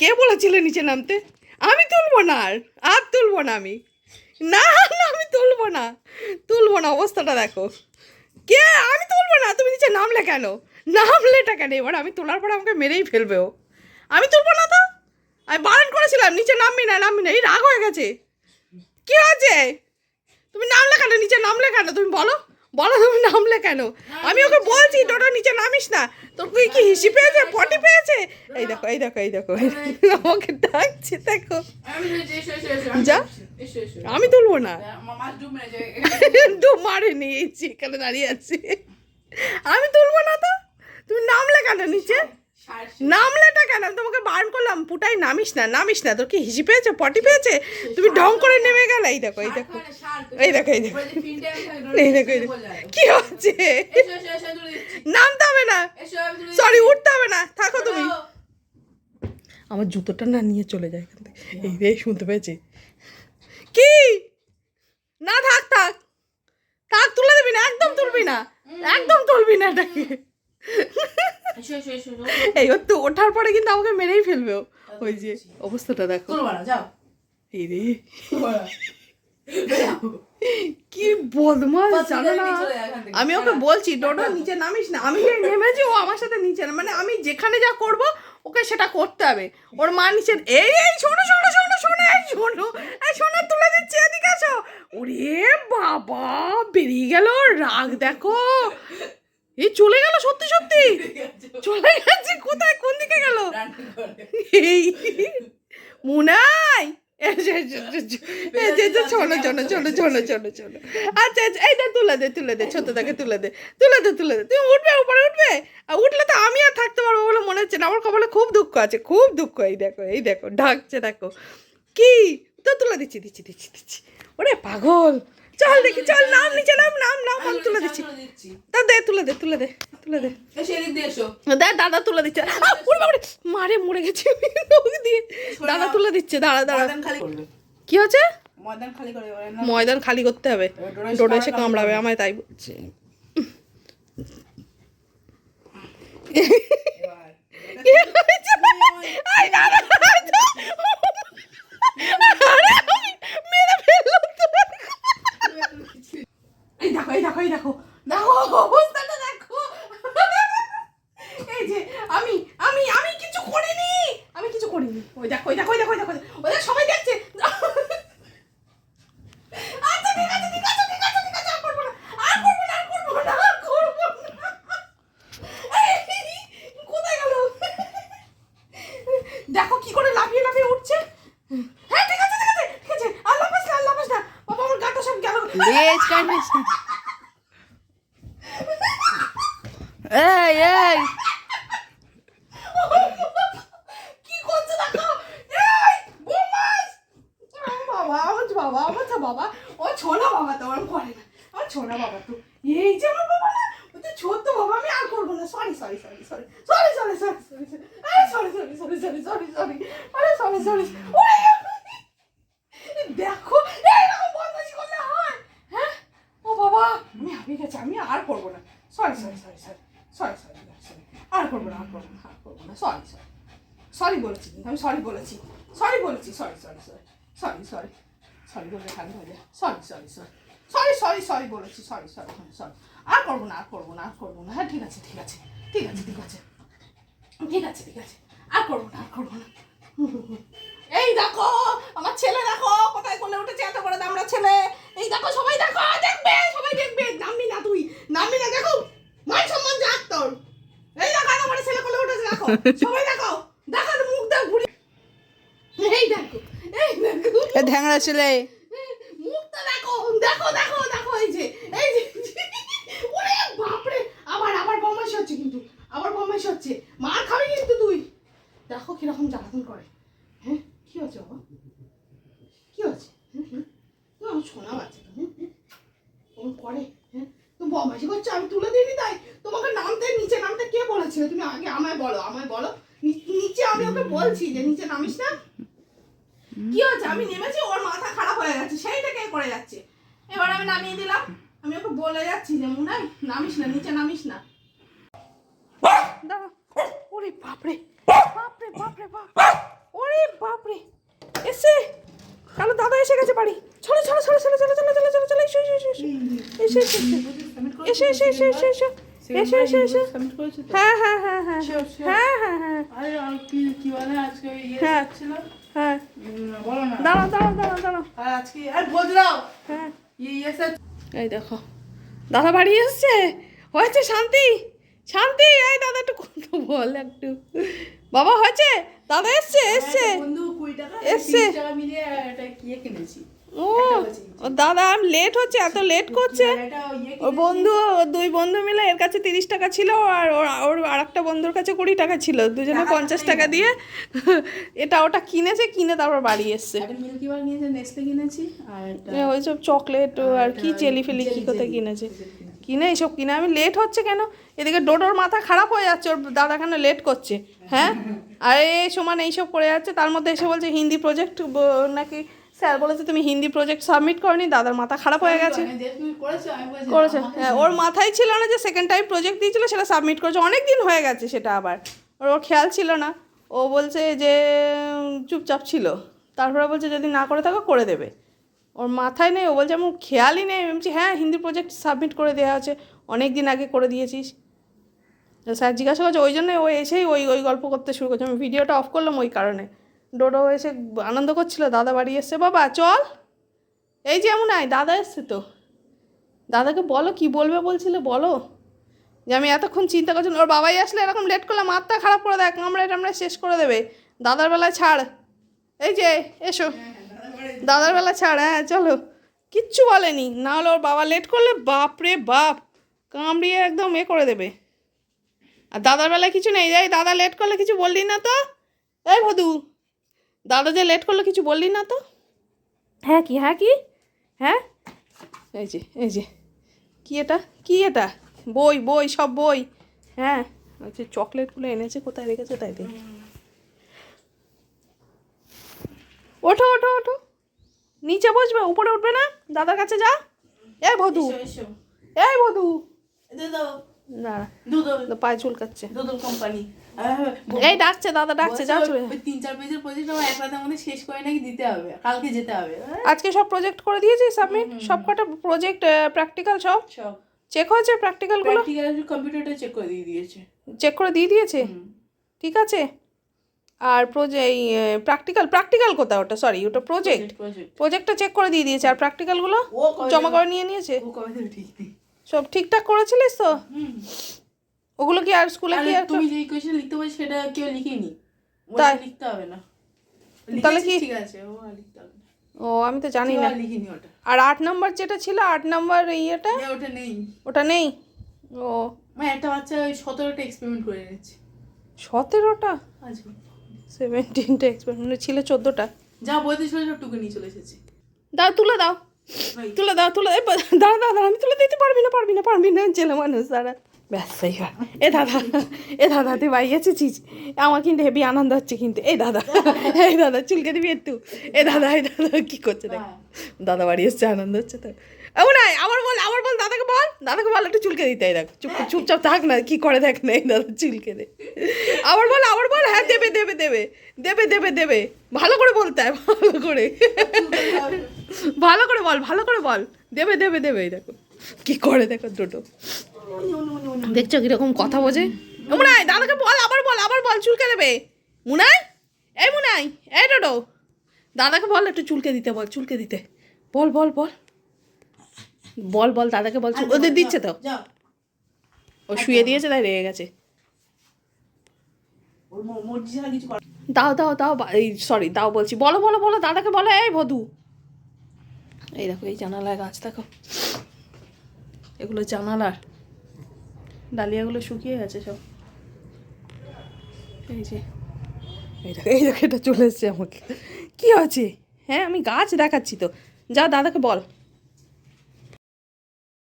কে বলেছিলে নিচে নামতে? আমি তুলবো না আর আর তুলবো না আমি। না না, আমি তুলবো না। তুলবো না, অবস্থাটা দেখো। কে? আমি তুলবো না? তুমি নিচে নামলে কেন? নামলেটা কেন? এবার আমি তোলার পর আমাকে মেরেই ফেলবে ও। আমি তুলবো না তো? আমি বারণ করেছিলাম, নিচে নামবি না নামবি না। এই রাগ হয়ে গেছে। কি হয়েছে? তুমি নামলে কেন? নিচে নামলে কেন? তুমি বলো। বলো তুমি নামলে কেন? আমি ওকে বলছি টোটো নিচে নামিস না। তোর তুই কি হিসি পেয়েছে? পটি পেয়েছে? এই দেখো এই দেখো এই দেখো আমাকে ডাকছে দেখো। যা। আমি তুলবো না। ডুব মারেনি এই এখানে দাঁড়িয়ে আছি। আমি তুলবো না তো? তুমি নামলে কেন নিচে? নামলেটা কেন? তোমাকে বারণ করলাম পুটাই নামিস না নামিস না। তোর কি হিসি পেয়েছে পটি পেয়েছে? তুমি ঢং করে নেমে গেলে এই দেখো এই দেখো। এই দেখো, এই দেখো। এই দেখো এই দেখো। কি হচ্ছে। নামতে হবে না। সরি উঠতে হবে না। থাকো তুমি। আমার জুতোটা না নিয়ে চলে যায় এখান থেকে। এই রে শুনতে পেয়েছি। কি? না থাক থাক। থাক তুলে দিবি না? একদম তুলবি না। একদম তুলবি না এটাকে। এই তো ওঠার পরে কিন্তু আমাকে মেরেই ফেলবে ওই যে অবস্থাটা দেখো। এই রে। কি বদমাস জানো না। আমি ওকে বলছি টোটো নিচে নামিস না। আমি যে নেমেছি ও আমার সাথে নিচে না মানে আমি যেখানে যা করব ওকে সেটা করতে হবে। ওর মা নিচে এই এই শোনো শোনো শোনো শোনো এই শোনো এই শোনো তুলে দিচ্ছি এদিকে আসো ওরে বাবা বেরিয়ে গেল রাগ দেখো। এই চলে গেল সত্যি সত্যি? চলে গেছে কোথায়? কোন দিকে গেল। এই, মুনাই! আচ্ছা আচ্ছা দে, তুলে দে থেকে তুলে দে তুলে দে তুলে দে। উঠবে, উপরে উঠবে? আর উঠলে তো আমি আর থাকতে পারব বলে মনে হচ্ছে না। আমার কপালে খুব দুঃখ আছে, খুব দুঃখ, এই দেখো এই দেখো, ঢাকছে, দেখো। কি? তো তুলে দিচ্ছি দিচ্ছি দিচ্ছি দিচ্ছি। ওরে পাগল! চল দেখি চল নাম নিচে নাম নাম নাম আমি তুলে দিচ্ছি। তা দে তুলে দে তুলে দে তুলে দে। দেখ দাদা তুলে দিচ্ছে। মারে মরে গেছে দিয়ে। দাদা তুলে দিচ্ছে দাঁড়া দাঁড়া। ময়দান খালি কি হচ্ছে? ময়দান খালি করতে হবে। ডোরা এসে কামড়াবে। আমায় তাই বলছে। এবার। কি হয়েছে? আই দাঁড়া, আই দাঁড়া। আরে, আমি মেরে ফেললাম তো। এই দেখো এই দেখো এই দেখো। দেখো, অবস্থাটা দেখো। এই যে, আমি আমি আমি কিছু করিনি। আমি কিছু করিনি। ওই দেখো ওই দেখো ওই দেখো ওই দেখো ওই দেখো। সবাই দেখছে। আচ্ছা কোথায় গেল? দেখো কি করে লাফিয়ে লাফিয়ে উঠছে হ্যাঁ ঠিক আছে ঠিক আছে ঠিক আছে আর লাফাস না আর লাফাস না বাবা আমার গাটা সব গেল লেজ কাটিস না। এই এই কি যে আমার বাবা আমি আর করব না sorry sorry sorry sorry sorry sorry sorry sorry আরে sorry sorry sorry sorry sorry sorry আরে সরি সরি দেখো এইরকম বদমাশি করলে হয় হ্যাঁ ও বাবা আমি আছে, আমি আর করব না। Sorry sorry sorry sorry sorry sorry sorry আর করব না, আর করব না, আর করব না। সরি সরি সরি বলেছি কিন্তু, আমি সরি বলেছি। সরি বলেছি sorry sorry sorry sorry sorry sorry বলে খালি হয়ে যায়। Sorry sorry sorry sorry sorry sorry বলেছি সরি সরি সরি সরি আর করব না, আর করব না, আর করব না। হ্যাঁ ঠিক আছে ঠিক আছে ঠিক আছে ঠিক আছে। ঠিক আছে ঠিক আছে। আর করব না, আর করব না। এই দেখো, আমার ছেলে দেখো, কোথায় কোলে উঠেছে এত বড় দামড়া ছেলে? দেখো সবাই দেখো দেখবে সবাই দেখবে। নামবি না তুই নামবি না দেখো মান সম্মান যাক তোর। এই দেখো বড় ছেলে কোলে উঠেছে দেখো। সবাই দেখো দেখো মুখ দাও ঘুরে এই দেখো এই দেখো। ঢ্যাংরা ছেলে। মুখটা দেখো দেখো দেখো দেখো এই যে এই যে। ওরে বাপরে আবার আবার বমাইশ হচ্ছে কিন্তু আবার বমাইশ হচ্ছে মার খাবি কিন্তু তুই। দেখো কীরকম জ্বালাতন করে। হ্যাঁ কি হচ্ছে বাবা কি হচ্ছে হুম, হুম? তুমি আমার শোনা বাচ্চা তো হুম, হুম? ওরম করে হ্যাঁ? তুমি বমাইশি করছ আমি তুলে দিইনি তাই। তোমাকে নামতে নিচে নামতে কে বলেছিল? তুমি আগে আমায় বলো আমায় বলো। নিচে আমি ওকে বলছি যে নিচে নামিস না। কি হচ্ছে আমি নেমেছি ওর মাথা খারাপ হয়ে গেছে। সেইটা কে করে যাচ্ছে? এবার আমি নামিয়ে দিলাম। আমি ওকে বলে যাচ্ছি যে মুনাই নামিস না নিচে নামিস না। দাঁড়া ওরে বাপরে বাপরে বাপরে বাপ ওরে বাপরে। এসে কালো দাদা এসে গেছে বাড়ি। চলো চলো চলো চলো চলো চলো চলো চলো চলো এসো এসো এসো এসো। এসো এসো এসো। এসো এসো এসো এসো এসো। হ্যাঁ হ্যাঁ হ্যাঁ হ্যাঁ. হ্যাঁ। হ্যাঁ হ্যাঁ ইয়ে হ্যাঁ। হ্যাঁ। দাঁড়াও দাঁড়াও দাঁড়াও দাঁড়াও। হ্যাঁ। ইয়ে ইয়ে এই দেখো। দাদা বাড়ি এসছে। হয়েছে শান্তি। শান্তি এই দাদা একটু কথা বল একটু। বাবা হয়েছে? দাদা এসছে এসছে। এসছে। ও ও দাদা লেট হচ্ছে এত লেট করছে? ওর বন্ধু দুই বন্ধু মিলে এর কাছে তিরিশ টাকা ছিল আর ওর ওর আর একটা বন্ধুর কাছে কুড়ি টাকা ছিল। দুজনে পঞ্চাশ টাকা দিয়ে এটা ওটা কিনেছে কিনে তারপর বাড়ি এসছে। এ ওইসব চকলেট আর কি জেলি ফেলি কি কোথায় কিনেছে? কিনে এইসব কিনে আমি লেট হচ্ছে কেন? এদিকে ডোডোর মাথা খারাপ হয়ে যাচ্ছে ওর দাদা কেন লেট করছে? হ্যাঁ? আর এই সমান এইসব করে যাচ্ছে তার মধ্যে এসে বলছে হিন্দি প্রজেক্ট নাকি স্যার বলেছে তুমি হিন্দি প্রজেক্ট সাবমিট করনি দাদার মাথা খারাপ হয়ে গেছে। করেছ হ্যাঁ ওর মাথায় ছিল না যে সেকেন্ড টাইম প্রজেক্ট দিয়েছিল সেটা সাবমিট করেছে। অনেক দিন হয়ে গেছে সেটা আবার। ওর ওর খেয়াল ছিল না। ও বলছে যে চুপচাপ ছিল। তারপরে বলছে যদি না করে থাকো করে দেবে। ওর মাথায় নেই ও বলছে আমার খেয়ালই নেই। বলছি হ্যাঁ হিন্দি প্রজেক্ট সাবমিট করে দেওয়া আছে। অনেক দিন আগে করে দিয়েছিস। স্যার জিজ্ঞাসা করছে ওই জন্য ও এসেই ওই ওই গল্প করতে শুরু করছে। আমি ভিডিওটা অফ করলাম ওই কারণে। ডোডো এসে আনন্দ করছিল, দাদা বাড়ি এসছে বাবা, চল। এই যে এমন আয়, দাদা এসছে তো। দাদাকে বলো, কি বলবে বলছিলে, বলো। যে আমি এতক্ষণ চিন্তা করছি, ওর বাবাই আসলে এরকম লেট করলে মাথা খারাপ করে দেয় কামড়ে টামড়ে শেষ করে দেবে। দাদার বেলায় ছাড়। এই যে, এসো। দাদার বেলা ছাড় হ্যাঁ চলো। কিচ্ছু বলেনি, না হলে ওর বাবা লেট করলে বাপ রে বাপ, কামড়িয়ে একদম এ করে দেবে। আর দাদার বেলায় কিছু নেই, এই দাদা লেট করলে কিছু বললি না তো? এই ভদু দাদা যে লেট করল কিছু বললি না তো? হ্যাঁ কি হ্যাঁ কি? হ্যাঁ? এই যে এই যে। কি এটা? কি এটা? বই বই সব বই। হ্যাঁ ওই যে চকলেটগুলো এনেছে কোথায় রেখেছে তাই দেখ। ওঠো ওঠো ওঠো। নিচে বসবে উপরে উঠবে না? দাদার কাছে যা। এই বধু। এই বধু। দুদো না দুদো পায়ে চুলকাচ্ছে দুদো কোম্পানি এই ডাকছে দাদা ডাকছে যা চলে তিন চার পেজের প্রজেক্ট আমার এক রাতের মধ্যে শেষ করে নাকি দিতে হবে কালকে যেতে হবে? আজকে সব প্রজেক্ট করে দিয়েছি সাবমিট সব কটা প্রজেক্ট প্র্যাকটিক্যাল সব। সব। চেক হয়েছে প্র্যাকটিক্যালগুলো প্র্যাকটিক্যাল কম্পিউটারটা চেক করে দিয়ে দিয়েছে। চেক করে দিয়ে দিয়েছে? ঠিক আছে? আর প্রজে প্র্যাকটিক্যাল প্র্যাকটিক্যাল কোথায় ওটা? সরি ওটা প্রজেক্ট প্রজেক্ট প্রজেক্টটা চেক করে দিয়ে দিয়েছে। আর প্র্যাকটিক্যালগুলো জমা করে নিয়ে নিয়েছে? সব ঠিকঠাক করেছিলিস তো? হুম। ওগুলো কি আর স্কুলে কি আর তুমি যে কোয়েশ্চেন লিখতে বলছো সেটা কেউ লিখিনি? তাই? লিখতে হবে না। তাহলে কি? ঠিক আছে ও আর লিখতে হবে ও আমি তো জানি না। আর লিখিনি ওটা। আর আট নাম্বার যেটা ছিল আট নাম্বার ইয়েটা? এ, ওটা নেই। ওটা নেই? ও। মানে একটা বাচ্চা ওই সতেরোটা এক্সপেরিমেন্ট করে এনেছে। সতেরোটা? আচ্ছা সেভেন্টিনটা এক্সপেরিমেন্ট ছিল চোদ্দোটা। যা বইতে ছিল সব টুকু নিয়ে চলে এসেছে। দাও তুলে দাও। তুলে দাও তুলে দাঁড়া দাঁড়া দাঁড়া, আমি তুলে দিতে পারবি না পারবি না পারবি না ছেলে মানুষ দাঁড়া। ব্যাস সেই হয়। এ দাদা এ দাদা তুই বাড়ি এসেছিস আমার কিন্তু হেভি আনন্দ হচ্ছে কিন্তু। এই দাদা এই দাদা চুলকে দিবি একটু। এ দাদা এই দাদা কি করছে দেখ। হ্যাঁ। দাদা বাড়ি এসছে আনন্দ হচ্ছে তো এমন নাই আবার বল আবার বল দাদাকে বল। দাদাকে বল একটু চুলকে দিতে দেখ। চুপ চুপচাপ থাক না কি করে দেখ না এই দাদা চুলকে দে। আবার বল আবার বল হ্যাঁ দেবে দেবে দেবে। দেবে দেবে দেবে। ভালো করে বলতে হয় ভালো করে। ভালো করে বল ভালো করে বল। দেবে দেবে দেবে এই দেখো। কি করে দেখো দুটো। দেখছ কীরকম কথা বোঝে? মুনাই দাদাকে বল আবার বল আবার বল চুলকে দেবে। মুনাই? এই মুনাই এই ডোডো। দাদাকে বল একটু চুলকে দিতে বল চুলকে দিতে। বল বল বল। বল বল দাদাকে বল চুল- ওদের দিচ্ছে তো। ও শুয়ে দিয়েছে তাই রেগে গেছে। দাও দাও দাও এই সরি দাও বলছি। বলো বলো বলো দাদাকে বলো এই বধু এই দেখো এই জানালায় গাছ দেখো। এগুলো জানালার। ডালিয়াগুলো শুকিয়ে গেছে সব। এই যে। এই দেখো এটা চলে এসছে আমাকে। কী আছে হ্যাঁ আমি গাছ দেখাচ্ছি তো। যা দাদাকে বল।